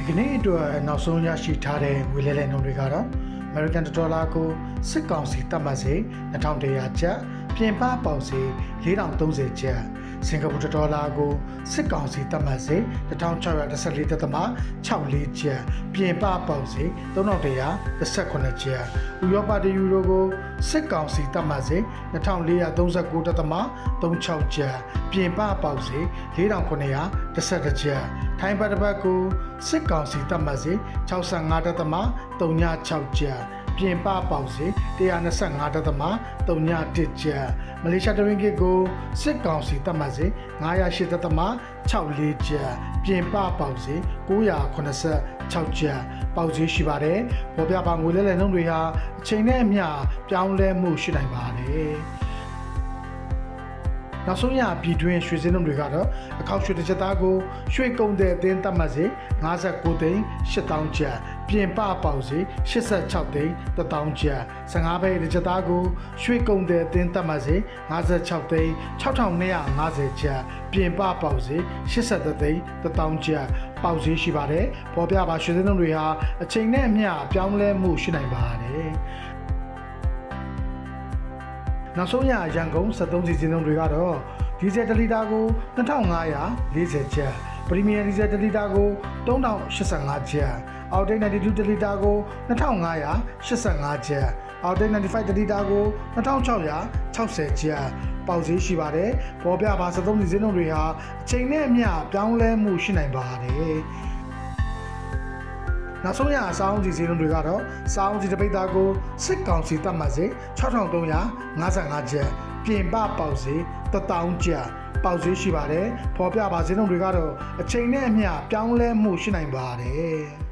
ဒီကနေ့အတွက်နောက်ဆုံးရရှိထားတဲ့ငွေလဲလှယ်နှုန်းတွေကတော့ American Dollar ကိုစစ်ကောင်စီတတ်မှတ်စေ2100ကျပ်ပြင်ပပေါက်စေ4030ကျပ် စင်ကာပူဒေါ်လာကိုစစ်ကောင်စီတတ်မှတ်စေ1614တက်သမ64ကျပ်ပြင်ပပေါက်စေ3118ကျပ်ဥရောပတယူရိုကိုစစ်ကောင်စီတတ်မှတ်စေ2439တက်သမ36ကျပ်ပြင်ပပေါက်စေ4911ကျပ်ထိုင်းဘတ်တစ်ပတ်ကိုစစ်ကောင်စီတတ်မှတ်စေ65တက်သမ36ကျပ် ပြင်ပပေါက်စေ125တက်သမ31ကျပ်မလေးရှားတရင်ကစ်ကိုစစ်ကောင်စီတတ်မှတ်စေ908တက်သမ64ကျပ်ပြင်ပပေါက်စေ986ကျပ်ပေါက်ဈေးရှိပါတယ်ပေါ်ပြပါငွေလဲလှယ်နှုန်းတွေဟာအချိန်နဲ့အမျှပြောင်းလဲမှုရှိနိုင်ပါတယ် နောက်ဆုံးရပြည်တွင်းရွှေစင်းနှုန်းတွေကတော့အခောက်ရွှေတစ်ချက်သားကိုရွှေကုန်တဲ့အသင်းတတ်မှတ်စေ59သိန်း8000ကျပ်ပြင်ပပေါက်စေ86သိန်း1000ကျပ်15ဘိတ်တစ်ချက်သားကိုရွှေကုန်တဲ့အသင်းတတ်မှတ်စေ56သိန်း6250ကျပ်ပြင်ပပေါက်စေ83သိန်း1000ကျပ်ပေါက်ဈေးရှိပါတယ်ပေါ်ပြပါရွှေစင်းနှုန်းတွေဟာအချိန်နဲ့အမျှပြောင်းလဲမှုရှိနိုင်ပါတယ် နောက်ဆုံးရရန်ကုန်73စီစဉ်သုံးတွေကတော့ဒီဇယ်1လီတာကို2540ကျပ်ပရီမီယံဒီဇယ်1လီတာကို3085ကျပ်အောက်တိတ်92တလီတာကို2585ကျပ်အောက်တိတ်95တလီတာကို2660ကျပ်ပေါက်ဈေးရှိပါတယ်ပေါ်ပြပါ73စီစဉ်သုံးတွေဟာအချိန်နဲ့အမျှပြောင်းလဲမှုရှိနိုင်ပါတယ် နောက်ဆုံးရအဆောင်စီစီလုံးတွေကတော့စောင်းစီတပိတ်သားကိုစစ်ကောင်စီတတ်မှတ်စေ6355ကျပ်ပြင်ပပေါက်စေ1000ကျပ်ပေါက်ဈေးရှိပါတယ်ဖော်ပြပါဈေးနှုန်းတွေကတော့အချိန်နဲ့အမျှပြောင်းလဲမှုရှိနိုင်ပါတယ်